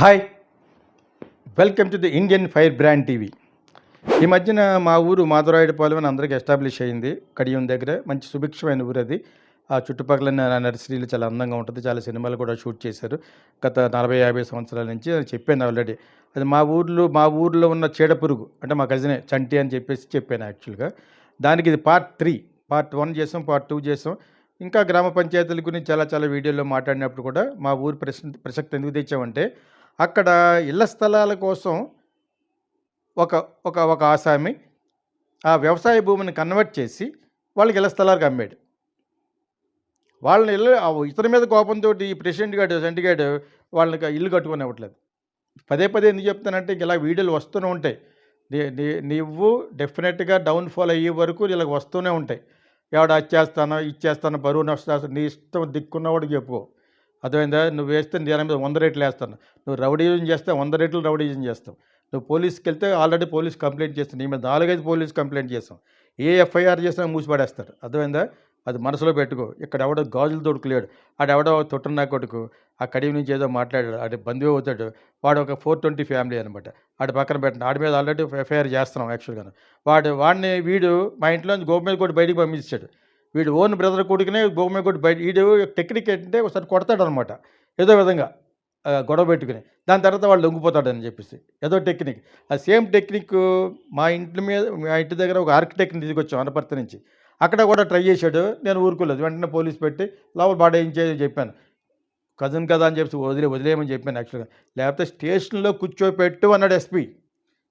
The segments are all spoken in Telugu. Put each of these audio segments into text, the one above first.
Hi. Welcome to the Indian fire brand TV ఈ మధ్యన మా ఊరు మాధురాయుడుపాలెం అని అందరికీ ఎస్టాబ్లిష్ అయింది కడియం దగ్గర మంచి సుభిక్షమైన ఊరు అది. ఆ చుట్టుపక్కల నర్సరీలు చాలా అందంగా ఉంటుంది. చాలా సినిమాలు కూడా షూట్ చేశారు. గత నలభై యాభై సంవత్సరాల నుంచి చెప్పాను ఆల్రెడీ అది మా ఊర్లో మా ఊర్లో ఉన్న చీడపురుగు అంటే మా కజినే చంటి అని చెప్పేసి చెప్పాను యాక్చువల్గా దానికి ఇది పార్ట్ త్రీ పార్ట్ వన్ చేసాం పార్ట్ టూ చేసాం. ఇంకా గ్రామ పంచాయతీల గురించి చాలా చాలా వీడియోలో మాట్లాడినప్పుడు కూడా మా ఊరు ప్రశ్న ప్రసక్తి ఎందుకు తెచ్చామంటే అక్కడ ఇళ్ళ స్థలాల కోసం ఒక ఒక ఒక ఆసామి ఆ వ్యవసాయ భూమిని కన్వర్ట్ చేసి వాళ్ళకి ఇళ్ళ స్థలాలకు అమ్మాడు. వాళ్ళని ఇల్లు ఇతని మీద కోపంతో ఈ ప్రెసిడెంట్ గారు సెంటి గారు వాళ్ళకి ఇల్లు కట్టుకొని ఇవ్వట్లేదు. పదే పదే ఎందుకు చెప్తానంటే ఇలా వీడియోలు వస్తూనే ఉంటాయి. నువ్వు డెఫినెట్గా డౌన్ఫాల్ అయ్యే వరకు ఇలా వస్తూనే ఉంటాయి. ఎవడ అది చేస్తానో ఇచ్చేస్తానో బరువు నష్టాలు నీ ఇష్టం దిక్కున్నవాడు చెప్పుకో. అర్థమైందా? నువ్వు వేస్తే నీ దాని మీద వంద రేట్లు వేస్తాను. నువ్వు రౌడీజం చేస్తే వంద రేట్లు రౌడీజం చేస్తావు. నువ్వు పోలీస్కి వెళ్తే ఆల్రెడీ పోలీస్ కంప్లైంట్ చేస్తాను నీ మీద నాలుగైదు పోలీస్ కంప్లైంట్ చేస్తాం. ఏ ఎఫ్ఐఆర్ చేసినా మూసిపడేస్తారు. అర్థమైందా? అది మనసులో పెట్టుకో. ఇక్కడ ఎవడో గాజులు తొడుకులేడు ఆడెవడో తొట్టన్నా కొడుకు ఆ కడివి నుంచి ఏదో మాట్లాడాడు. ఆడి బంధువు అవుతాడు వాడు ఒక ఫోర్ ట్వంటీ ఫ్యామిలీ అనమాట ఆడి పక్కన పెట్టండి ఆడి మీద ఆల్రెడీ ఎఫ్ఐఆర్ చేస్తున్నాం యాక్చువల్గా వాడు వాడిని వీడు మా ఇంట్లో నుంచి మీద కూడా బయటికి పంపించాడు. వీడు ఓన్ బ్రదర్ కొడుకునే గోపమేద కొట్టి బయట వీడు టెక్నిక్ ఏంటంటే ఒకసారి కొడతాడు అనమాట ఏదో విధంగా గొడవ పెట్టుకుని. దాని తర్వాత వాళ్ళు లొంగిపోతాడని చెప్పేసి. ఏదో టెక్నిక్. ఆ సేమ్ టెక్నిక్ మా ఇంటి మీద మా ఇంటి దగ్గర ఒక ఆర్కిటెక్ట్ని తీసుకొచ్చాం అనపర్తి నుంచి. అక్కడ కూడా ట్రై చేశాడు. నేను ఊరుకోలేదు. వెంటనే పోలీస్ పెట్టి లోపల బాడేయించే చెప్పాను. కజిన్ కదా అని చెప్పి వదిలే వదిలేయమని చెప్పాను యాక్చువల్గా. లేకపోతే స్టేషన్లో కూర్చోపెట్టు అన్నాడు ఎస్పీ.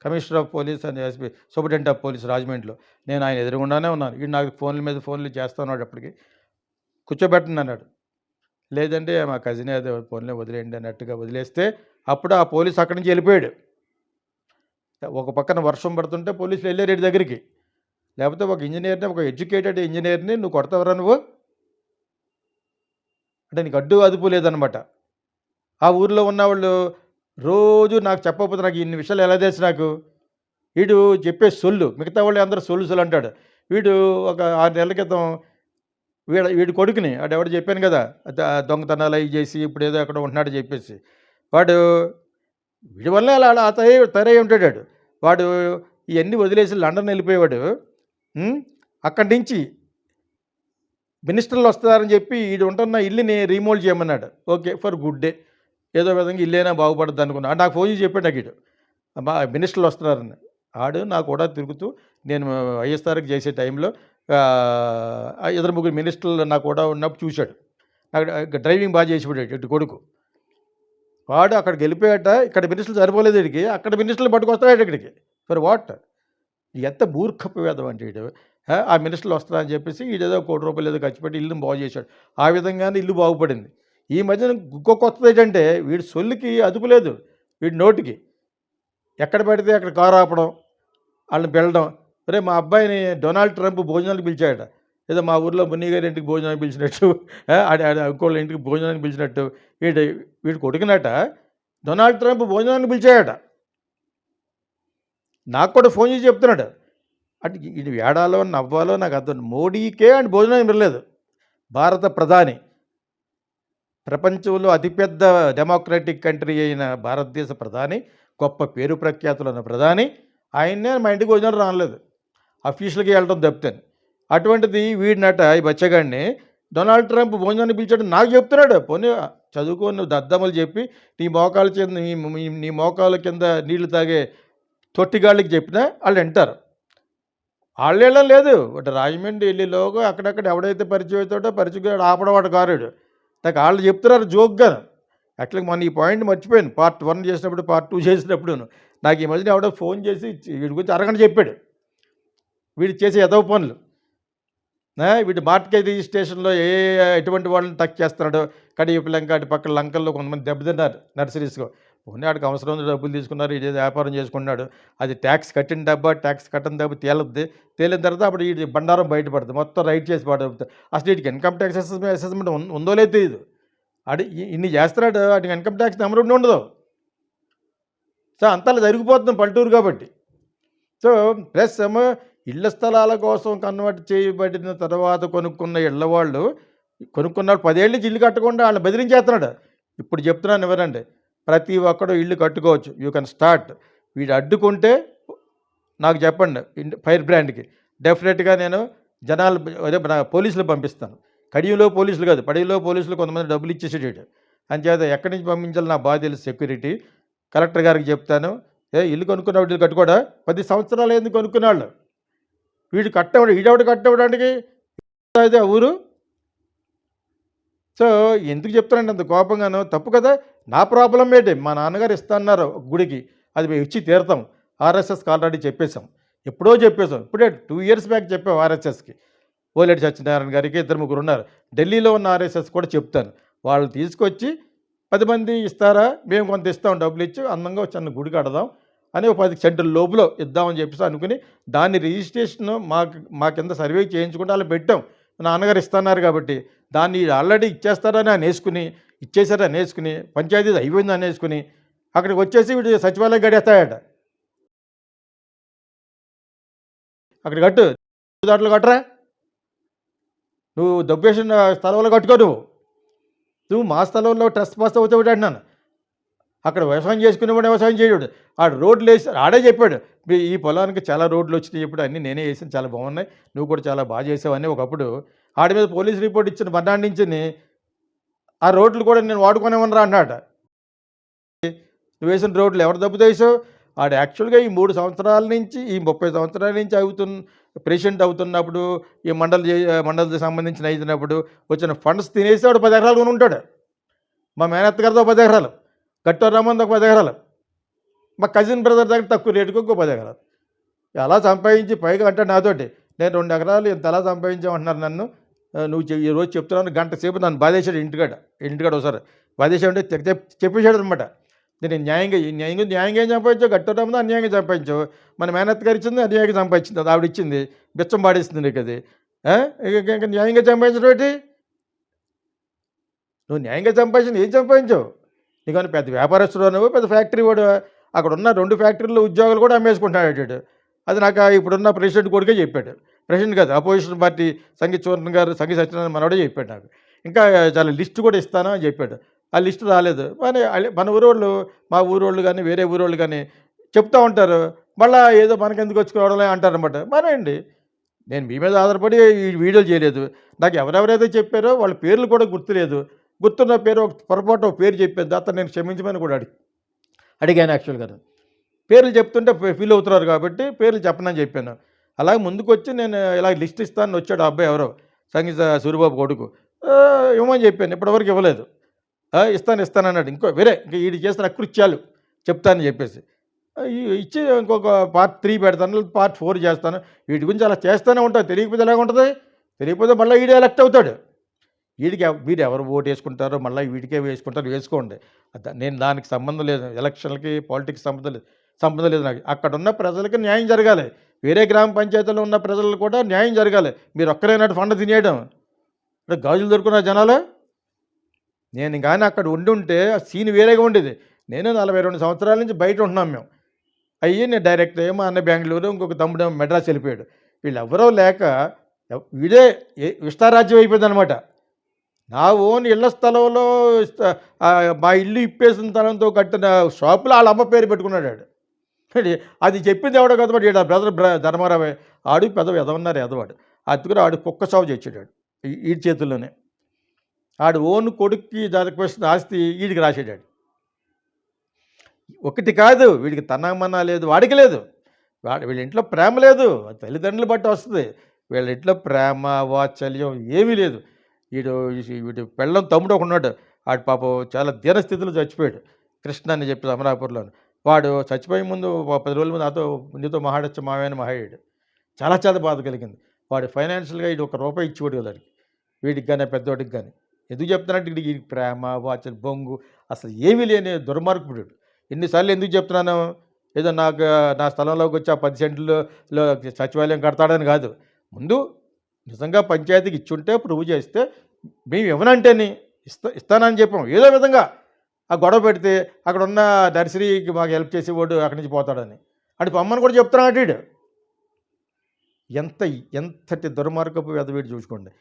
కమిషనర్ ఆఫ్ పోలీస్ అని ఎస్పీ సూపరింటెండెంట్ ఆఫ్ పోలీస్ రాజమండ్రిలో. నేను ఆయన ఎదురుగుండానే ఉన్నాను. ఈ నాకు ఫోన్ల మీద ఫోన్లు చేస్తున్నాడు అప్పటికి. కూర్చోబెట్టండి అన్నాడు. లేదంటే మా కజిన్ ఏదో ఫోన్లే వదిలేయండి అన్నట్టుగా వదిలేస్తే అప్పుడు ఆ పోలీస్ అక్కడి నుంచి వెళ్ళిపోయాడు. ఒక పక్కన వర్షం పడుతుంటే పోలీసులు వెళ్ళారు దగ్గరికి. లేకపోతే ఒక ఇంజనీర్ని ఒక ఎడ్యుకేటెడ్ ఇంజనీర్ని నువ్వు కొడతావరా నువ్వు? అంటే నీకు అడ్డు అదుపు లేదనమాట ఆ ఊర్లో ఉన్న వాళ్ళు రోజు నాకు చెప్పకపోతే నాకు ఇన్ని విషయాలు ఎలా తెలుసు నాకు? వీడు చెప్పే సొల్లు మిగతా వాళ్ళు అందరూ సొల్లు సొల్లు అంటాడు. వీడు ఒక ఆరు నెలల క్రితం వీడ వీడి కొడుకుని వాడు ఎవడు చెప్పాను కదా దొంగతనాలు అవి చేసి ఇప్పుడు ఏదో అక్కడ ఉంటున్నాడు చెప్పేసి. వాడు వీడి వల్ల అలా అలా తయారై తయారై ఉంటాడు వాడు. వాడు ఇవన్నీ వదిలేసి లండన్ వెళ్ళిపోయేవాడు. అక్కడి నుంచి మినిస్టర్లు వస్తారని చెప్పి వీడు ఉంటున్న ఇల్లుని రీమోల్డ్ చేయమన్నాడు. Okay for good day. ఏదో విధంగా ఇల్లేనా బాగుపడద్దు అనుకున్నా. నాకు ఫోన్ చేసి చెప్పాడు నాకు ఇటు. మినిస్టర్లు వస్తున్నారని. ఆడు నాకు కూడా తిరుగుతూ నేను వైఎస్ఆర్కి చేసే టైంలో ఆ, ఇద్దరు ముగ్గురు మినిస్టర్లు నాకు కూడా ఉన్నప్పుడు చూశాడు. నాకు డ్రైవింగ్ బాగా చేసిపోయాడు ఇటు కొడుకు. వాడు అక్కడికి వెళ్ళిపోయాట ఇక్కడ మినిస్టర్లు సరిపోలేదు ఇక్కడికి అక్కడ మినిస్టర్లు పట్టుకొస్తాడు ఇక్కడికి. For what? ఎంత మూర్ఖపు వేదం అంటే వీడు. ఆ, ఆ మినిస్టర్లు వస్తారని చెప్పేసి వీడేదో కోటి రూపాయలు ఏదో ఖర్చు పెట్టి ఇల్లుని బాగు చేశాడు. ఆ విధంగానే ఇల్లు బాగుపడింది. ఈ మధ్యన ఇంకో కొత్తది ఏంటంటే వీడి సొల్లుకి అదుపు లేదు వీడి నోటికి. ఎక్కడ పెడితే అక్కడ కారు ఆపడం వాళ్ళని వెళ్ళడం రే మా అబ్బాయిని డొనాల్డ్ ట్రంప్ భోజనానికి పిలిచాడట. ఏదో మా ఊర్లో మున్ని గారి ఇంటికి భోజనానికి పిలిచినట్టు ఇంకోళ్ళ ఇంటికి భోజనానికి పిలిచినట్టు వీడు వీడు కొడుకునట. డొనాల్డ్ ట్రంప్ భోజనానికి పిలిచాడట. నాకు కూడా ఫోన్ చేసి చెప్తున్నాడు. అంటే ఇది ఏడాలో నవ్వాలో నాకు అర్థం మోడీకే అండ్ భోజనం మిరలేదు భారత ప్రధాని. ప్రపంచంలో అతిపెద్ద డెమోక్రటిక్ కంట్రీ అయిన భారతదేశ ప్రధాని గొప్ప పేరు ప్రఖ్యాతులు ఉన్న ప్రధాని ఆయన్నే మా ఇంటికి వచ్చిన రాలేదు అఫీషియల్గా వెళ్ళడం తప్పితే. అటువంటిది వీడినట ఈ బచ్చగాడిని డొనాల్డ్ ట్రంప్ భోజనాన్ని పిలిచాడు. నాకు చెప్తున్నాడు. పోనీ చదువుకొని దద్దమ్మలు చెప్పి నీ మోకాల కింద నీ నీ- మోకాల కింద నీళ్ళు తాగే తొట్టిగాళ్ళకి చెప్పినా వాళ్ళు వింటారు. వాళ్ళు వెళ్ళడం లేదు. ఒకటి రాజమండ్రి వెళ్ళేలోగా అక్కడక్కడ ఎవడైతే పరిచయం అవుతాడో పరిచయం ఆపడం వాడు కారుడు. నాకు వాళ్ళు చెప్తున్నారు జోక్గా. యాక్చువల్గా మన ఈ పాయింట్ మర్చిపోయాను. పార్ట్ వన్ చేసినప్పుడు పార్ట్ టూ చేసినప్పుడు నాకు ఈ మధ్యన ఎవడో ఫోన్ చేసి వీడి గురించి అరగంట చెప్పాడు. వీడు చేసే ఎదవ పనులు. వీడు మార్కెట్ రిజిస్ట్రేషన్లో ఏ ఎటువంటి వాళ్ళని టక్ చేస్తున్నాడో కడియపు లంక అటు పక్కన లంకల్లో కొంతమంది దెబ్బతిన్నారు నర్సరీస్లో. పోనీ అవసరం ఉంది డబ్బులు తీసుకున్నారు ఇది వ్యాపారం చేసుకున్నాడు అది ట్యాక్స్ కట్టిన డబ్బా ట్యాక్స్ కట్టిన దెబ్బ తేలద్ది. తేలిన తర్వాత అప్పుడు ఈ బండారం బయటపడుతుంది మొత్తం రైట్ చేసి పడుతుంది అసలు వీటికి ఇన్కమ్ ట్యాక్స్ అసెస్మెంట్ అసెస్మెంట్ ఉందో లేదు తెలియదు అడి ఇన్ని చేస్తున్నాడు వాటికి ఇన్కమ్ ట్యాక్స్ నెంబర్ ఉండి ఉండదు. సో అంతలా జరిగిపోతుంది పల్లెటూరు కాబట్టి. సో ప్లస్ ఏమో ఇళ్ళ స్థలాల కోసం కన్వర్ట్ చేయబడిన తర్వాత కొనుక్కున్న ఇళ్ళ వాళ్ళు కొనుక్కున్నాడు పదేళ్ళ నుంచి ఇల్లు కట్టకుండా వాళ్ళని బెదిరించేస్తున్నాడు. ఇప్పుడు చెప్తున్నాను ఎవరండి ప్రతి ఒక్కడు ఇల్లు కట్టుకోవచ్చు. యూ కెన్ స్టార్ట్ వీడు అడ్డుకుంటే నాకు చెప్పండి ఫైర్ బ్రాండ్కి. డెఫినెట్గా నేను జనాలు అదే నా పోలీసులు పంపిస్తాను. కడియంలో పోలీసులు కాదు పడిలో పోలీసులు కొంతమంది డబ్బులు ఇచ్చేసేటట్టు అంచేత ఎక్కడి నుంచి పంపించాలి నా బాధ తెలుసు సెక్యూరిటీ. కలెక్టర్ గారికి చెప్తాను ఏ ఇల్లు కొనుక్కున్న ఇల్లు కట్టుకోడా? పది సంవత్సరాలు ఎందుకు కొనుక్కున్నాళ్ళు. వీడు కట్టవడు ఈడవడు కట్టవడానికి? అదే ఊరు? సో ఎందుకు చెప్తానండి అంత కోపంగాను తప్పు కదా? నా ప్రాబ్లం ఏంటి? మా నాన్నగారు ఇస్తాన్నారు గుడికి. అది మేము ఇచ్చి తీరుతాం. ఆర్ఎస్ఎస్కి ఆల్రెడీ చెప్పేశాం. ఎప్పుడో చెప్పేశాం. ఇప్పుడే టూ ఇయర్స్ బ్యాక్ చెప్పాం ఆర్ఎస్ఎస్కి. ఓలేటి సత్యనారాయణ గారికి ఇద్దరు ముగ్గురు ఉన్నారు. ఢిల్లీలో ఉన్న ఆర్ఎస్ఎస్ కూడా చెప్తాను. వాళ్ళు తీసుకొచ్చి పది మంది ఇస్తారా? మేము కొంత ఇస్తాం. డబ్బులు ఇచ్చి అందంగా చిన్న గుడి కడదాం అని ఒక పది సెంటర్ లోపల ఇద్దామని చెప్పేసి అనుకుని దాన్ని రిజిస్ట్రేషన్ మాకు మా కింద సర్వే చేయించుకుంటే అలా పెట్టాం. నాన్నగారు ఇస్తున్నారు కాబట్టి దాన్ని ఆల్రెడీ ఇచ్చేస్తారని అని వేసుకుని ఇచ్చేసారని వేసుకుని పంచాయతీ అయిపోయింది అని వేసుకుని అక్కడికి వచ్చేసి వీడు సచివాలయం గడేస్తాయట అక్కడ కట్టు దాంట్లో కట్టరా? నువ్వు దబ్బేసిన స్థలంలో కట్టుకో నువ్వు. నువ్వు మా స్థలంలో టెస్ట్ పాస్ అవుతావు అంటున్నాను. అక్కడ వ్యవసాయం చేసుకునేవాడు వ్యవసాయం చేయడు. ఆడు రోడ్లు వేసి ఆడే చెప్పాడు. "మీ ఈ పొలానికి చాలా రోడ్లు వచ్చినాయి ఇప్పుడు అన్నీ నేనే వేసాను చాలా బాగున్నాయి నువ్వు కూడా చాలా బాగా చేసావని ఒకప్పుడు ఆడి మీద పోలీస్ రిపోర్ట్ ఇచ్చిన మర్నాడు నుంచి ఆ రోడ్లు కూడా నేను వాడుకునేమనరా అన్నాడు. నువ్వు వేసిన రోడ్లు ఎవరు దెబ్బ వేసావు ఆడు యాక్చువల్గా ఈ మూడు సంవత్సరాల నుంచి ఈ ముప్పై సంవత్సరాల నుంచి అవుతున్న ప్రెసిడెంట్ అవుతున్నప్పుడు ఈ మండలి మండలికి సంబంధించిన అయినప్పుడు వచ్చిన ఫండ్స్ తినేసి వాడు పది ఎకరాలు కొని ఉంటాడు మా మేనత్త గారితో పది ఎకరాలు గట్టో రామంది ఒక పది ఎకరాలు. మా కజిన్ బ్రదర్ దగ్గర తక్కువ రేటుకు ఇంకో పది ఎకరాలు. అలా సంపాదించి పైగా అంటాడు నాతోటి? నేను రెండు ఎకరాలు ఇంత ఎలా సంపాదించామంటున్నారు నన్ను? నువ్వు ఈ రోజు చెప్తున్నాను గంట సేపు నన్ను బాధేశాడు ఇంటికాడ. ఇంటికాడ ఒకసారి బాధేశాడు అంటే చెప్పేశాడు అనమాట నేను న్యాయంగా న్యాయంగా న్యాయంగా ఏం సంపాదించావు? గట్టడం అన్యాయంగా సంపాదించావు? మన మేనత్ గారు ఇచ్చింది? అన్యాయంగా సంపాదించింది? అది ఆవిడ ఇచ్చింది బిచ్చం పాడేస్తుంది నీకు అది. ఇంకా న్యాయంగా సంపాదించడం ఏంటి? నువ్వు న్యాయంగా సంపాదించింది ఏం సంపాదించావు? నీకని పెద్ద వ్యాపారస్తుడు నువ్వు పెద్ద ఫ్యాక్టరీ వాడు? అక్కడ ఉన్న రెండు ఫ్యాక్టరీలో ఉద్యోగాలు కూడా అమ్మేసుకుంటాడు అది నాకు ఇప్పుడున్న ప్రెసిడెంట్ కొడుకే చెప్పాడు. ప్రెసిడెంట్ కాదు అపోజిషన్ పార్టీ సంగీత్ చూర్ణ గారు సంగీత్ సత్యనారాయణ మనవడే చెప్పాడు నాకు. ఇంకా చాలా లిస్ట్ కూడా ఇస్తాను అని చెప్పాడు. ఆ లిస్ట్ రాలేదు. మన మన ఊరోళ్ళు మా ఊరోళ్ళు కానీ వేరే ఊరోళ్ళు కానీ చెప్తా ఉంటారు. మళ్ళీ ఏదో మనకెందుకు వచ్చుకోవడలే అంటారనమాట మనండి నేను మీ మీద ఆధారపడి ఈ వీడియోలు చేయలేదు. నాకు ఎవరెవరైతే చెప్పారో వాళ్ళ పేర్లు కూడా గుర్తులేదు. గుర్తున్న పేరు ఒక పొరపాటు ఒక పేరు చెప్పాను అతను నేను క్షమించమని కూడా అడిగి అడిగాను యాక్చువల్గా. పేర్లు చెప్తుంటే ఫీల్ అవుతున్నారు కాబట్టి పేర్లు చెప్పనని చెప్పాను. అలాగే ముందుకు వచ్చి నేను ఇలా లిస్ట్ ఇస్తాను వచ్చాడు అబ్బాయి ఎవరో సంగీత సూరిబాబు కొడుకు. ఇవ్వమని చెప్పాను ఇప్పటివరకు ఇవ్వలేదు. ఇస్తాను ఇస్తాను అన్నాడు. ఇంకో వేరే ఇంకా వీడి చేసిన అకృత్యాలు చెప్తానని చెప్పేసి. ఇచ్చి ఇంకొక పార్ట్ త్రీ పెడతాను పార్ట్ ఫోర్ చేస్తాను. వీటి గురించి అలా చేస్తూనే ఉంటాను తెలియకపోతే ఎలాగ ఉంటుంది? తెలియకపోతే మళ్ళీ వీడే ఎలక్ట్ అవుతాడు. వీడికి వీడు ఎవరు ఓటు వేసుకుంటారో మళ్ళీ వీడికే వేసుకుంటారు వేసుకోండి. నేను దానికి సంబంధం లేదు ఎలక్షన్లకి పాలిటిక్స్ సంబంధం లేదు సంబంధం లేదు నాకు. అక్కడ ఉన్న ప్రజలకి న్యాయం జరగాలి. వేరే గ్రామ పంచాయతీలో ఉన్న ప్రజలు కూడా న్యాయం జరగాలి. మీరు ఒక్కరైనట్టు ఫండ్ తినేయడం. అంటే గాజులు దొరుకున్న జనాలు? నేను కానీ అక్కడ ఉండి ఉంటే ఆ సీన్ వేరేగా ఉండేది. నేను నలభై రెండు సంవత్సరాల నుంచి బయట ఉంటున్నాం మేము. అయ్యి నేను డైరెక్ట్ ఏమో అన్న బెంగళూరు ఇంకొక తమ్ముడు మెడ్రాస్ వెళ్ళిపోయాడు. వీళ్ళు ఎవరో లేక వీడే విస్తారాజ్యం అయిపోయింది అనమాట నా ఓన్ ఇళ్ళ స్థలంలో మా ఇల్లు ఇప్పేసిన తనంతో కట్టిన షాపులో వాళ్ళ అమ్మ పేరు పెట్టుకున్నాడు అది అది చెప్పింది ఎవడో కదా ఈడ బ్రదర్ బ్ర ధర్మారావే ఆడు పెదవ ఎదవన్నారు ఎదవాడు. అతుకుని ఆడు కుక్క సాగు చేసేటాడు ఈ- చేతుల్లోనే. ఆడు ఓన్ కొడుక్కి దానికి వచ్చిన ఆస్తి వీడికి రాసేటాడు. ఒకటి కాదు వీడికి తనమన్నా లేదు వాడికి లేదు. వాడి వీళ్ళ ఇంట్లో ప్రేమ లేదు తల్లిదండ్రులు బట్టి వస్తుంది. వీళ్ళ ఇంట్లో ప్రేమ వాత్సల్యం ఏమీ లేదు. వీడు వీడు పెళ్ళం తమ్ముడు ఒక ఉన్నాడు ఆడు పాపం చాలా దీనస్థితిలో చచ్చిపోయాడు. కృష్ణ అని చెప్పి అమరాపూర్లో వాడు చచ్చిపోయే ముందు పది రోజుల ముందు నాతో నీతో మహాడచ్చ మావేని మహాయుడు చాలా చాలా బాధ కలిగింది. వాడు ఫైనాన్షియల్గా వీడు ఒక రూపాయి ఇచ్చేవాడు కదా వాడికి. వీడికి కానీ పెద్దవాడికి కానీ ఎందుకు చెప్తున్నానంటే వీడికి వీడికి ప్రేమ వాచన బొంగు అసలు ఏమీ లేని దుర్మార్గుడు. ఎన్నిసార్లు ఎందుకు చెప్తున్నాను? ఏదో నాకు నా స్థలంలోకి వచ్చి ఆ పది సెంట్లలో సచివాలయం కడతాడని కాదు. ముందు నిజంగా పంచాయతీకి ఇచ్చుంటే ప్రూవ్ చేస్తే మేము ఇవ్వనంటేని ఇస్తా ఇస్తానని చెప్పాం. ఏదో విధంగా ఆ గొడవ పెడితే అక్కడ ఉన్న నర్సరీకి మాకు హెల్ప్ చేసేవాడు అక్కడి నుంచి పోతాడని. అటు పొమ్మని కూడా చెప్తున్నాడు వీడు ఎంత ఎంతటి దుర్మార్గపు వెద వీడు చూసుకోండి.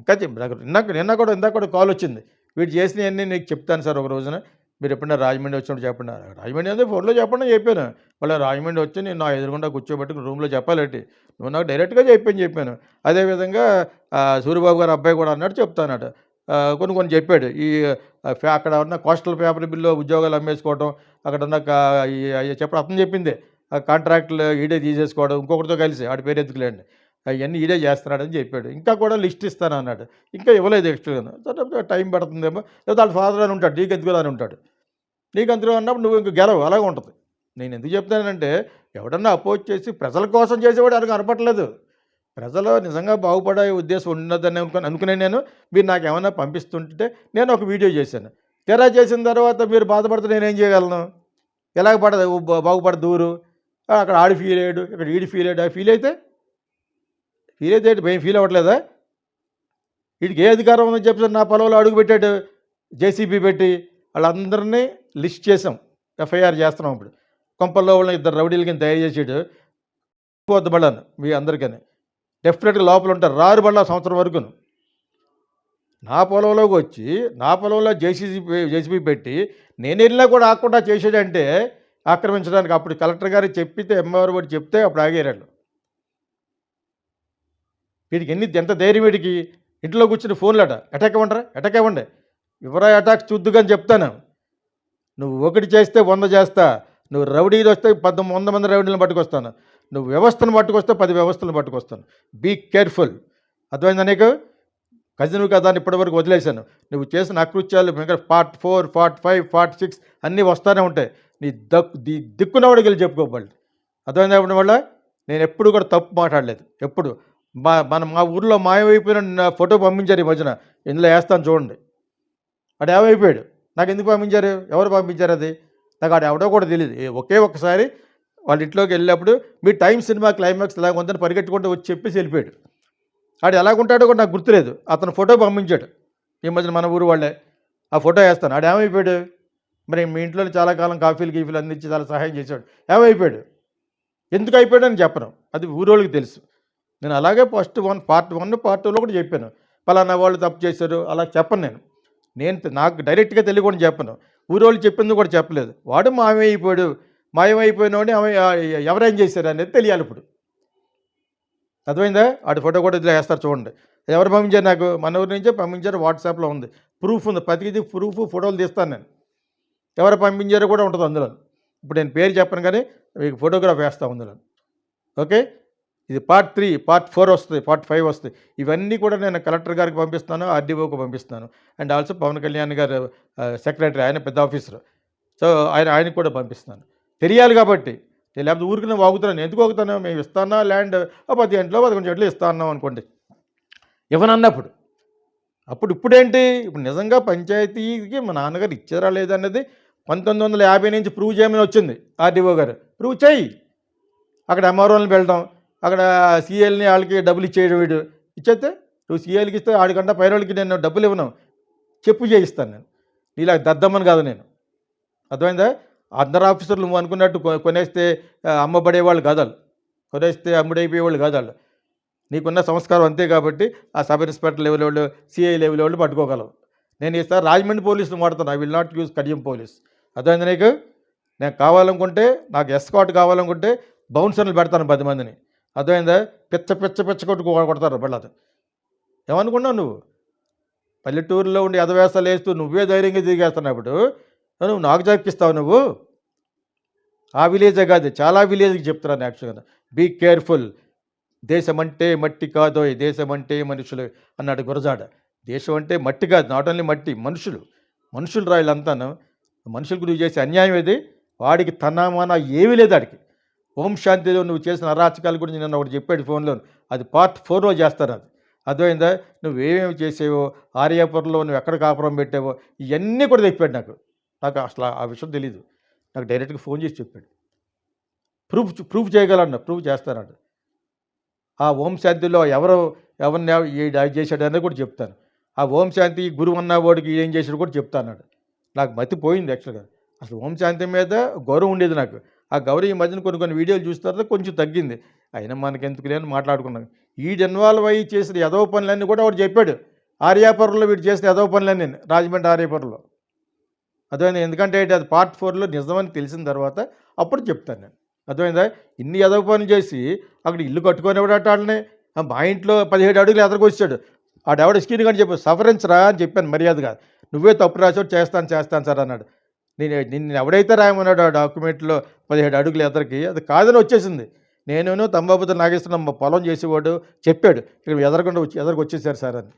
ఇంకా చెప్ నాకు నిన్న నిన్న కూడా ఇందాక కూడా కాల్ వచ్చింది. వీడు చేసినవన్నీ నీకు చెప్తాను సార్ ఒక రోజున. మీరు ఎప్పుడైనా రాజమండ్రి వచ్చినప్పుడు చెప్పండి. రాజమండ్రి అంటే ఫోన్లో చెప్పండి చెప్పాను. మళ్ళీ రాజమండ్రి వచ్చి నేను నా ఎదురుగుండా కూర్చోబెట్టుకుని రూమ్లో చెప్పాలంటే? నువ్వు నాకు డైరెక్ట్గా చెప్పాను చెప్పాను. అదేవిధంగా సూర్యబాబు గారు అబ్బాయి కూడా అన్నట్టు చెప్తానట. కొన్ని కొన్ని చెప్పాడు. ఈ అక్కడ ఉన్న కోస్టల్ పేపర్ బిల్లు ఉద్యోగాలు అమ్మేసుకోవడం అక్కడ ఉన్న చెప్పడం. అతను చెప్పింది ఆ కాంట్రాక్టులు ఈడే తీసేసుకోవడం ఇంకొకరితో కలిసి ఆడి పేరు ఎత్తుకులేండి. అవన్నీ ఈడే చేస్తున్నాడని చెప్పాడు. ఇంకా కూడా లిస్ట్ ఇస్తాను అన్నాడు. ఇంకా ఇవ్వలేదు ఎక్స్ట్రా. టైం పడుతుందేమో. లేదా వాళ్ళ ఫాదర్ అని ఉంటాడు నీకు ఎందుకు అని ఉంటాడు. నీకు అందులో అన్నప్పుడు నువ్వు ఇంక గెలవు అలాగే ఉంటుంది. నేను ఎందుకు చెప్తానంటే ఎవడన్నా అపోజ్ చేసి ప్రజల కోసం చేసేవాడు అది అనపట్లేదు ప్రజలు నిజంగా బాగుపడే ఉద్దేశం ఉన్నదని అనుకుని అనుకునే నేను మీరు నాకు ఏమైనా పంపిస్తుంటే నేను ఒక వీడియో చేశాను. తెరా చేసిన తర్వాత మీరు బాధపడితే నేనేం చేయగలను? ఎలాగ పడదు? బాగుపడ బాగుపడదు అక్కడ ఆడి ఫీల్ అయ్యాడు ఇక్కడ ఈడి ఫీల్ అయ్యాడు. ఫీల్ అయితే ఫీల్ అయితే భయం ఫీల్ అవ్వట్లేదా? వీడికి ఏ అధికారం ఉందని చెప్పి నా పొలంలో అడుగు పెట్టాడు జేసీబీ పెట్టి. వాళ్ళందరినీ లిస్ట్ చేసాం ఎఫ్ఐఆర్ చేస్తున్నాం ఇప్పుడు. కొంపల్లో వాళ్ళని ఇద్దరు రౌడీలకి తయారు చేసాడు పోద్దు పడాను మీ అందరికని. డెఫినెట్గా లోపల ఉంటారు రారు బళ్ళ సంవత్సరం వరకును. నా పొలంలోకి వచ్చి నా పొలంలో జేసీసీ జేసీబీ పెట్టి నేను వెళ్ళినా కూడా ఆకుండా చేసేదంటే ఆక్రమించడానికి అప్పుడు కలెక్టర్ గారు చెప్పితే ఎంఆర్ కూడా చెప్తే అప్పుడు ఆగేరాడు వీడికి ఎన్ని ఎంత ధైర్యం వీడికి? ఇంట్లో కూర్చుని ఫోన్లు అటాక్ ఇవ్వండి అటాక్ ఇవ్వండి. వివరా అటాక్ చూద్దుగాని చెప్తాను. నువ్వు ఒకటి చేస్తే వంద చేస్తా నువ్వు రౌడీలు వస్తే పద్దెనిమిది వంద మంది రౌడీలను పట్టుకొస్తాను. నువ్వు వ్యవస్థను పట్టుకొస్తే పది వ్యవస్థలను పట్టుకొస్తాను. బీ కేర్ఫుల్ అర్థమైందా నీకు? కజిన్ కదా అని ఇప్పటివరకు వదిలేశాను. నువ్వు చేసిన అకృత్యాలు ఇంకా part four part five part six అన్నీ వస్తూనే ఉంటాయి. నీ దక్కు ది దిక్కునవాడికి వెళ్ళి చెప్పుకోవాలి అర్థమైందా అవ్వడం వల్ల నేను ఎప్పుడు కూడా తప్పు మాట్లాడలేదు. ఎప్పుడు. మా మన మా ఊర్లో మాయమైపోయిన నా ఫోటో పంపించారు ఈ మధ్యన. ఇందులో వేస్తాను చూడండి. వాడు ఏమైపోయాడు? నాకు ఎందుకు పంపించారు? ఎవరు పంపించారు అది? నాకు ఆడు ఎవడో కూడా తెలియదు ఒకే ఒక్కసారి వాళ్ళ ఇంట్లోకి వెళ్ళినప్పుడు మీ టైం సినిమా క్లైమాక్స్ ఇలాగ ఉందని పరిగెట్టుకుంటూ వచ్చి చెప్పేసి వెళ్ళిపోయాడు. ఆడు ఎలాగుంటాడో కూడా నాకు గుర్తులేదు. అతను ఫోటో పంపించాడు. ఈ మధ్యన మన ఊరు వాళ్ళే. ఆ ఫోటో వేస్తాను. ఆడు ఏమైపోయాడు? మరి మీ ఇంట్లో చాలా కాలం కాఫీలు గీఫీలు అందించి చాలా సహాయం చేశాడు ఏమైపోయాడు? ఎందుకు అయిపోయాడు అని చెప్పను. అది ఊరోళ్ళకి తెలుసు. నేను అలాగే first one part one part టూలో కూడా చెప్పాను. పలానా వాళ్ళు తప్పు చేశారు. అలా చెప్పను నేను. నేను నాకు డైరెక్ట్గా తెలియకుండా చెప్పను. ఊరోళ్ళు చెప్పింది కూడా చెప్పలేదు. వాడు మామే అయిపోయాడు. వాడిని ఎవరేం చేశారు అనేది తెలియాలి ఇప్పుడు. అర్థమైందా? వాడి ఫోటో కూడా ఇట్లా వేస్తారు చూడండి. ఎవరు పంపించారు నాకు? మన ఊరి నుంచే పంపించారు వాట్సాప్లో ఉంది. ప్రూఫ్ ఉంది. ప్రతిదీ ప్రూఫ్ ఫోటోలు తీస్తాను నేను. ఎవరు పంపించారో కూడా ఉంటుంది అందులో. ఇప్పుడు నేను పేరు చెప్పను కానీ మీకు ఫోటోగ్రాఫ్ వేస్తాను అందులో ఓకే? ఇది పార్ట్ త్రీ పార్ట్ ఫోర్ వస్తుంది పార్ట్ ఫైవ్ వస్తుంది. ఇవన్నీ కూడా నేను కలెక్టర్ గారికి పంపిస్తాను ఆర్డీఓకి పంపిస్తాను అండ్ ఆల్సో పవన్ కళ్యాణ్ గారు సెక్రటరీ ఆయన పెద్ద ఆఫీసర్. సో ఆయన ఆయనకు కూడా పంపిస్తాను తెలియాలి కాబట్టి. లేకపోతే ఊరికి నేను వాగుతున్నాను. ఎందుకు వాగుతాను మేము ఇస్తానా ల్యాండ్ పది గంటలో పదకొండు చెట్లు ఇస్తా అనుకోండి. ఇవ్వనన్నప్పుడు అప్పుడు ఇప్పుడేంటి? ఇప్పుడు నిజంగా పంచాయతీకి మా నాన్నగారు ఇచ్చారా లేదన్నది పంతొమ్మిది వందల యాభై నుంచి ప్రూవ్ చేయమని వచ్చింది ఆర్డీఓ గారు. ప్రూవ్ చేయి. అక్కడ ఎంఆర్ఓని వెళ్ళడం అక్కడ సీఎల్ని వాళ్ళకి డబ్బులు ఇచ్చేయడం వీడు. ఇచ్చేస్తే నువ్వు సీఎల్కి ఇస్తే ఆడికంటే పైరోళ్ళకి నేను డబ్బులు ఇవ్వను. చెప్పు చేయిస్తాను నేను. నీలా దద్దమ్మని కాదు నేను. అర్థమైందా? అందరు ఆఫీసర్లు నువ్వు అనుకున్నట్టు కొ- కొనేస్తే అమ్మబడేవాళ్ళు కాదు కొనేస్తే అమ్ముడైపోయేవాళ్ళు కాదు నీకున్న సంస్కారం అంతే కాబట్టి ఆ సబ్ ఇన్స్పెక్టర్ లెవెల్ వాళ్ళు సిఐ లెవెల్ వాళ్ళు పట్టుకోగలవు నేను ఈసారి రాజమండ్రి పోలీసులు వాడుతాను I will not use Kadiyam police. అర్థమైంది నీకు? నేను కావాలనుకుంటే నాకు ఎస్కాట్ కావాలనుకుంటే బౌన్సర్లు పెడతాను పది మందిని. అర్థమైందా? పిచ్చ పిచ్చ పిచ్చ కొట్టు కొడతారు బళ్ళది ఏమనుకున్నావు నువ్వు? పల్లెటూరులో ఉండి ఎదవేసాలు వేస్తూ నువ్వే ధైర్యంగా దిగేస్తున్నప్పుడు నువ్వు నాకు జరిపిస్తావు నువ్వు? ఆ విలేజే కాదు చాలా విలేజ్కి చెప్తున్నాను యాక్చువల్గా బీ కేర్ఫుల్ దేశం అంటే మట్టి కాదోయ్ దేశం అంటే మనుషులు అన్నాడు గురజాడ. దేశం అంటే మట్టి కాదు నాట్ ఓన్లీ మట్టి మనుషులు. మనుషులు రాయలంతాను మనుషులకు నువ్వు చేసే అన్యాయం ఏది? వాడికి తనమాన ఏమీ లేదు వాడికి ఓం శాంతిలో నువ్వు చేసిన అరాచకాల గురించి నన్ను ఒకటి చెప్పాడు ఫోన్లో. అది పార్ట్ ఫోర్లో చేస్తారు అది. అర్థమైందా? నువ్వు ఏమేమి చేసేవో ఆర్యాపురంలో నువ్వు ఎక్కడ కాపురం పెట్టావో ఇవన్నీ కూడా చెప్పాడు నాకు. నాకు అసలు ఆ విషయం తెలియదు నాకు డైరెక్ట్గా ఫోన్ చేసి చెప్పాడు. ప్రూఫ్ ప్రూఫ్ చేయగలన్న ప్రూఫ్ చేస్తానంట. ఆ ఓం శాంతిలో ఎవరు ఎవరిని చేశాడు అనేది కూడా చెప్తాను. ఆ ఓం శాంతి గురువు అన్న వాడికి ఏం చేశాడు కూడా చెప్తాను నాకు మతి పోయింది యాక్చువల్గా. అసలు ఓం శాంతి మీద గౌరవం ఉండేది నాకు. ఆ గౌరవ ఈ మధ్యన కొన్ని కొన్ని వీడియోలు చూసిన తర్వాత కొంచెం తగ్గింది. అయినా మనకెందుకు లేని మాట్లాడుకున్నాను వీడు ఇన్వాల్వ్ అయ్యి చేసిన ఎదవ పనులన్నీ కూడా వాడు చెప్పాడు. ఆర్యాపురంలో వీడు చేసిన ఎదవ పనులన్నీ రాజమండ్రి ఆర్యాపురంలో అర్థమైంది? ఎందుకంటే అది పార్ట్ ఫోర్లో నిజమని తెలిసిన తర్వాత అప్పుడు చెప్తాను నేను. అర్థమైందా? ఇన్ని ఎదవ పనులు చేసి అక్కడ ఇల్లు కట్టుకునేవాడట వాళ్ళని మా ఇంట్లో పదిహేడు అడుగులు ఎదరకొచ్చాడు వచ్చాడు. ఆడెవడ స్కీన్ కానీ చెప్పు సఫరెన్స్ రా అని చెప్పాను మర్యాదగా నువ్వే తప్పు రాసేవాడు చేస్తాను చేస్తాను సార్ అన్నాడు. నేను నిన్ను ఎవడైతే రాయమన్నాడు ఆ డాక్యుమెంట్లో పదిహేడు అడుగులు ఎదరికి అది కాదని వచ్చేసింది. నేను తంబాబుతో నాగేశ్వరం మా పొలం చేసేవాడు చెప్పాడు ఇక్కడ ఎదరకుండా వచ్చి ఎదరికి వచ్చేసారు సార్ అని.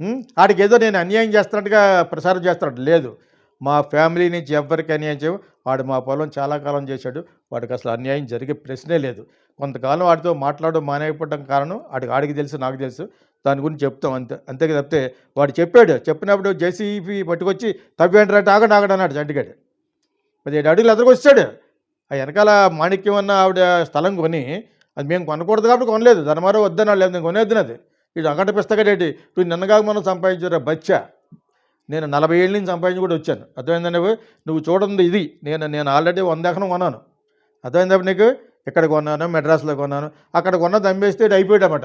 వాడికి ఆడికి ఏదో నేను అన్యాయం చేస్తున్నట్టుగా ప్రసారం చేస్తున్నట్టు లేదు. మా ఫ్యామిలీ నుంచి ఎవరికి అన్యాయం చేయవు. వాడు మా పొలం చాలా కాలం చేశాడు. వాడికి అసలు అన్యాయం జరిగే ప్రశ్నే లేదు. కొంతకాలం వాడితో మాట్లాడడం మానేయకపోవడం కారణం వాడికి ఆడికి తెలుసు నాకు తెలుసు. దాని గురించి చెప్తాం అంతే. అంతే తప్పితే వాడు చెప్పాడు. చెప్పినప్పుడు జేసీబీ పట్టుకొచ్చి తవ్వేంటారంటే ఆగడు ఆగడు అన్నాడు చంటిగాడు. పదిహేడు అడుగులు ఎదురుకు వచ్చాడు. ఆ వెనకాల మాణిక్యం అన్న ఆవిడ స్థలం కొని అది మేము కొనకూడదు కాబట్టి కొనలేదు. దాని మరో వద్దన్నాడు లేదు నేను కొనేద్దును అది ఇటు అగంట పిస్తగడేటి ఇప్పుడు నిన్నగా మనం సంపాదించారా బచ్చా. నేను నలభై ఏళ్ళ నుంచి సంపాదించి కూడా వచ్చాను. అర్థమైందండి నువ్వు చూడండి ఇది. నేను నేను ఆల్రెడీ వంద ఎకరం కొన్నాను. అర్థమైందా నీకు? ఇక్కడ కొన్నాను? మెడ్రాస్లో కొన్నాను. అక్కడ కొన్నది అమ్మేస్తే ఇది అయిపోయాడన్నమాట.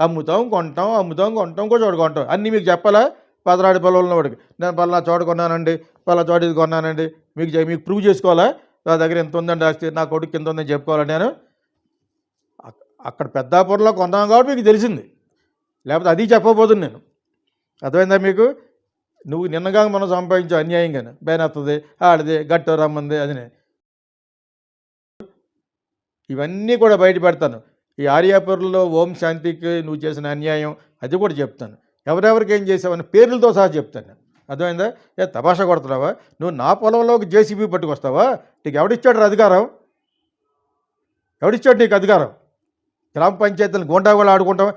అమ్ముతాం కొంటాం అమ్ముతాం కొంటాం కూడా చోట కొంటాం. అన్నీ మీకు చెప్పాలా? పదరాడి పొలంలో వాడికి. నేను పలానా చోట కొన్నానండి. పలానా చోట ఇది కొన్నానండి. మీకు మీకు ప్రూవ్ చేసుకోవాలా? నా దగ్గర ఎంత ఉందండి రాస్తే నా కొడుకు ఎంత ఉందని చెప్పుకోవాలా నేను? అక్కడ పెద్దాపురంలో కొన్నాం కాబట్టి మీకు తెలిసింది. లేకపోతే అది చెప్పబోతుంది నేను. అర్థమైందా మీకు? నువ్వు నిన్నగా మనం సంపాదించావు అన్యాయంగానే బేనత్తది ఆడిది గట్టు రమ్మంది అదినే ఇవన్నీ కూడా బయట పెడతాను. ఈ ఆర్యాపురంలో ఓం శాంతికి నువ్వు చేసిన అన్యాయం అది కూడా చెప్తాను. ఎవరెవరికి ఏం చేసావని పేర్లతో సహా చెప్తాను అర్థమైందా? ఏ తమాషా కొడుతున్నావా? నువ్వు నా పొలంలోకి జేసీబీ పట్టుకొస్తావా? నీకు ఎవడిచ్చాడు అధికారం? ఎవడిచ్చాడు నీకు అధికారం? గ్రామ పంచాయతీలను గోండాగోళ ఆడుకుంటాం.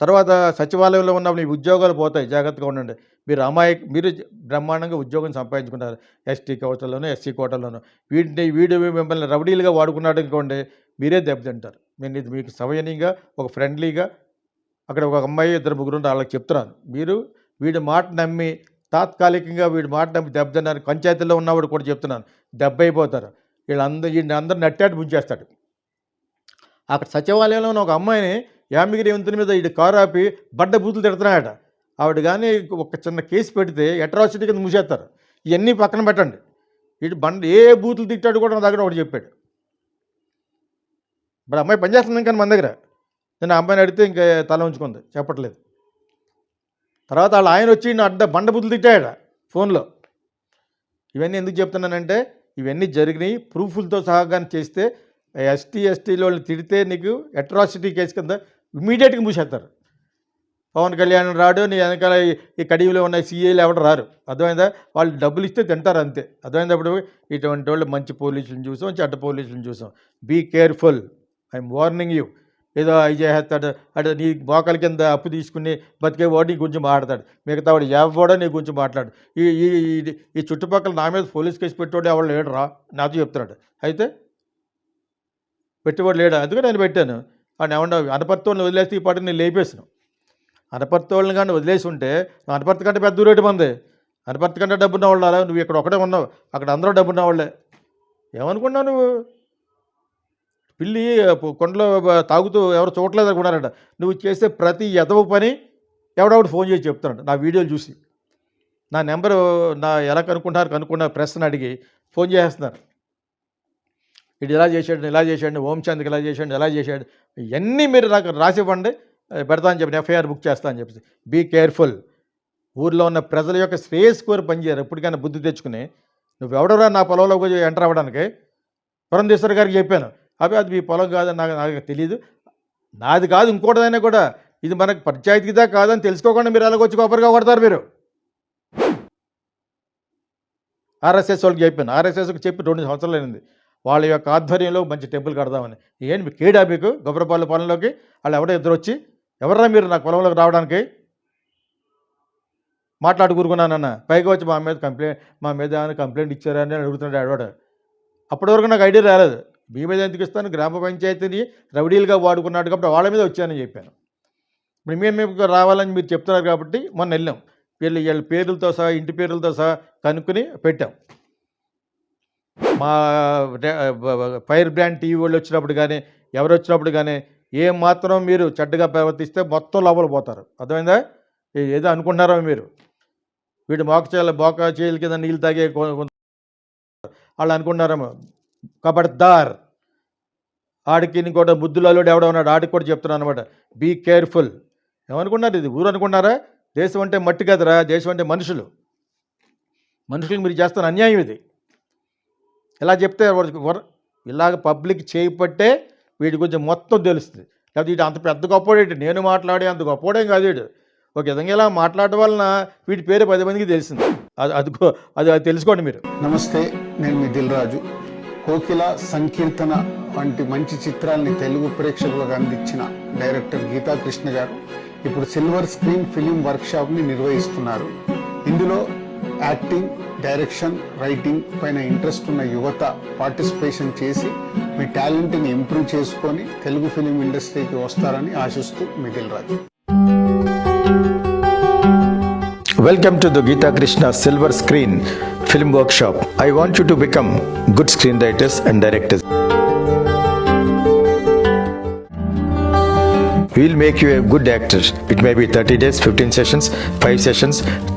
తర్వాత సచివాలయంలో ఉన్న మీ ఉద్యోగాలు పోతాయి. జాగ్రత్తగా ఉండండి. మీరు అమాయక మీరు బ్రహ్మాండంగా ఉద్యోగం సంపాదించుకుంటారు. ఎస్టీ కోటల్లోనూ ఎస్సీ కోటలోనూ వీటిని వీడు మిమ్మల్ని రౌడీలుగా వాడుకున్నాడు అనుకోండి మీరే దెబ్బతింటారు. నేను ఇది మీకు సవయనీయంగా ఒక ఫ్రెండ్లీగా అక్కడ ఒక అమ్మాయి ఇద్దరు ముగ్గురు వాళ్ళకి చెప్తున్నాను. మీరు వీడి మాట నమ్మి తాత్కాలికంగా వీడి మాట నమ్మి దెబ్బతిన్నారు. పంచాయతీలో ఉన్నవాడు కూడా చెప్తున్నాను. దెబ్బ అయిపోతారు. వీళ్ళందరూ వీడిని అందరు నట్టాటి ముంచేస్తాడు. అక్కడ సచివాలయంలో ఉన్న ఒక అమ్మాయిని యామిగిరి వంతుని మీద ఇటు కారు ఆపి బడ్డ బూతులు తిడుతున్నాయట. ఆవిడ కానీ ఒక చిన్న కేసు పెడితే అట్రాసిటీ కింద మూసేస్తారు. ఇవన్నీ పక్కన పెట్టండి. ఇటు బండ ఏ బూతులు తిట్టాడు కూడా నా దగ్గర ఒకటి చెప్పాడు. ఇప్పుడు అమ్మాయి పనిచేస్తుంది కానీ మన దగ్గర. నేను ఆ అమ్మాయిని అడిగితే ఇంకా తల ఉంచుకుంది చెప్పట్లేదు. తర్వాత వాళ్ళు ఆయన వచ్చి నా అడ్డ బండ బుద్ధులు తిట్టాడ ఫోన్లో. ఇవన్నీ ఎందుకు చెప్తున్నానంటే ఇవన్నీ జరిగినాయి. ప్రూఫ్లతో సహా చేస్తే ఎస్టీ ఎస్టీలో వాళ్ళు తిడితే నీకు అట్రాసిటీ కేసు కింద ఇమీడియట్గా మూసేస్తారు. పవన్ కళ్యాణ్ రాడు నీ వెనకాల ఈ- కడివిలో ఉన్న సీఏలు ఎవరు రారు. అర్థమైందా? వాళ్ళు డబ్బులు ఇస్తే తింటారు అంతే. అర్థమైనప్పుడు ఇటువంటి వాళ్ళు మంచి పోలీసులను చూసాం చెడ్డ పోలీసులను చూసాం. Be careful I'm warning you ఏదో అవి చేస్తాడు అటు నీ మోకాల కింద అప్పు తీసుకుని బతికే వాడు నీ గురించి మాట్లాడతాడు. మిగతా వాడు ఎవడో నీ గురించి మాట్లాడు. ఈ ఈ ఈ- ఈ చుట్టుపక్కల నా మీద పోలీస్ కేసు పెట్టాడు ఎవడు లేడు రా నాతో చెప్తున్నాడు. అయితే పెట్టేవాడు లేడా. అందుకే నేను పెట్టాను. అని ఏమన్నా అనపర్తోళ్ళని వదిలేస్తే ఈ పాట నేను లేపేసాను అనపర్తోళ్ళని కానీ వదిలేసి ఉంటే అనపర్త కంటే పెద్ద రేటు మంది. అనపర్త కంటే డబ్బున్న వాళ్ళు నువ్వు ఇక్కడ ఒకటే ఉన్నావు. అక్కడ అందరూ డబ్బున్న వాళ్ళే. ఏమనుకున్నావు నువ్వు? పిల్లి కొండలో తాగుతూ ఎవరు చూడలేదు అనుకున్నారంట. నువ్వు చేసే ప్రతి ఎదవ పని ఎవడెవడు ఫోన్ చేసి చెప్తున్నాడు. నా వీడియోలు చూసి. నా నెంబరు నా ఎలా కనుక్కుంటారు కనుక్కున్న ప్రశ్న అడిగి ఫోన్ చేసేస్తున్నారు. ఇటు ఇలా చేశాడు ఇలా చేశాడు ఓం శాంతికి ఇలా చేశాడు ఇలా చేశాడు. ఇవన్నీ మీరు నాకు రాసివ్వండి పెడతా అని చెప్పి ఎఫ్ఐఆర్ బుక్ చేస్తా అని చెప్పేసి. బీ కేర్ఫుల్ ఊర్లో ఉన్న ప్రజల యొక్క శ్రేయస్ కోరి పనిచేయరు. ఎప్పటికైనా బుద్ధి తెచ్చుకుని. నువ్వెవడరా నా పొలంలోకి ఎంటర్ అవ్వడానికి? పురంధేశ్వర్ గారికి చెప్పాను. అవి అది మీ పొలం కాదని నాకు నాకు తెలియదు నాది కాదు ఇంకోటిదైనా కూడా. ఇది మనకు పంచాయతీదా కాదని తెలుసుకోకుండా మీరు ఎలాగొచ్చి కొబ్బరిగా కొడతారు మీరు. ఆర్ఎస్ఎస్ వాళ్ళకి చెప్పాను. ఆర్ఎస్ఎస్కి చెప్పి రెండు సంవత్సరాలు అయింది. వాళ్ళ యొక్క ఆధ్వర్యంలో మంచి టెంపుల్ కడదామని. ఏంటి మీకు కేడా మీకు? గొప్పపాల పాలనలోకి? వాళ్ళు ఎవడో ఇద్దరు వచ్చి ఎవర్రా మీరు నా పొలంలోకి రావడానికి? మాట్లాడు కూరుకున్నానన్న. పైగా వచ్చి మా మీద కంప్లైంట్ మా మీద ఏమైనా కంప్లైంట్ ఇచ్చారని అడుగుతున్నాడు అడవాడు అప్పటి వరకు నాకు ఐడియా రాలేదు. మీ మీద ఎందుకు ఇస్తాను? గ్రామ పంచాయతీని రౌడీలుగా వాడుకున్నాడు కాబట్టి వాళ్ళ మీద వచ్చానని చెప్పాను. ఇప్పుడు మేము మీకు రావాలని మీరు చెప్తున్నారు కాబట్టి మొన్న వెళ్ళాం. వీళ్ళు వీళ్ళ పేర్లతో సహా ఇంటి పేర్లతో సహా కనుక్కొని పెట్టాం. మా ఫైర్ బ్రాండ్ టీవీ వాళ్ళు వచ్చినప్పుడు కానీ ఎవరు వచ్చినప్పుడు కానీ ఏం మాత్రం మీరు చెడ్డగా ప్రవర్తిస్తే మొత్తం లోపల పోతారు. అర్థమైందా? ఏదో అనుకుంటున్నారో మీరు. వీడు మోకచేయాల మోక చేయాలి కింద నీళ్ళు తాగే వాళ్ళు కొంత- వాళ్ళు దార్ కబడ్దార్. ఆడికి ఇంకోటి బుద్ధులలో ఎవడో ఉన్నాడు ఆడికి కూడా చెప్తున్నాను అనమాట బీ కేర్ఫుల్. ఏమనుకున్నారు ఇది? ఊరు అనుకున్నారా దేశం అంటే మట్టి కదరా? దేశం అంటే మనుషులు. మనుషులకు మీరు చేస్తున్న అన్యాయం ఇది. ఇలా చెప్తే ఇలాగ పబ్లిక్ చేపట్టే వీడి గురించి మొత్తం తెలుస్తుంది. లేకపోతే వీడు అంత పెద్ద గొప్పోడేంటి నేను మాట్లాడే అంత గొప్పోడేం కాదు వీడు. ఒక విధంగా ఇలా మాట్లాడటం వలన వీటి పేరు పది మందికి తెలిసింది. అది అది అది అది తెలుసుకోండి మీరు. నమస్తే నేను మీ దిల్ రాజు. కోకిల సంకీర్తన వంటి మంచి చిత్రాల్ని తెలుగు ప్రేక్షకులకు అందించిన డైరెక్టర్ గీతా కృష్ణ గారు ఇప్పుడు సిల్వర్ స్క్రీన్ ఫిలిం వర్క్షాప్ని నిర్వహిస్తున్నారు. ఇందులో యాక్టింగ్ డైరెక్షన్ రైటింగ్ పైన ఇంట్రెస్ట్ ఉన్న యువత పార్టిసిపేషన్ చేసి మీ టాలెంట్ని ఇంప్రూవ్ చేసుకొని తెలుగు ఫిలిం ఇండస్ట్రీకి వస్తారని ఆశిస్తూ Migil Raju. Welcome to the Geetha Krishna silver screen film workshop I want you to become good screen writers and directors will make you a good actor. It may be 30 days, 15 sessions, 5 sessions,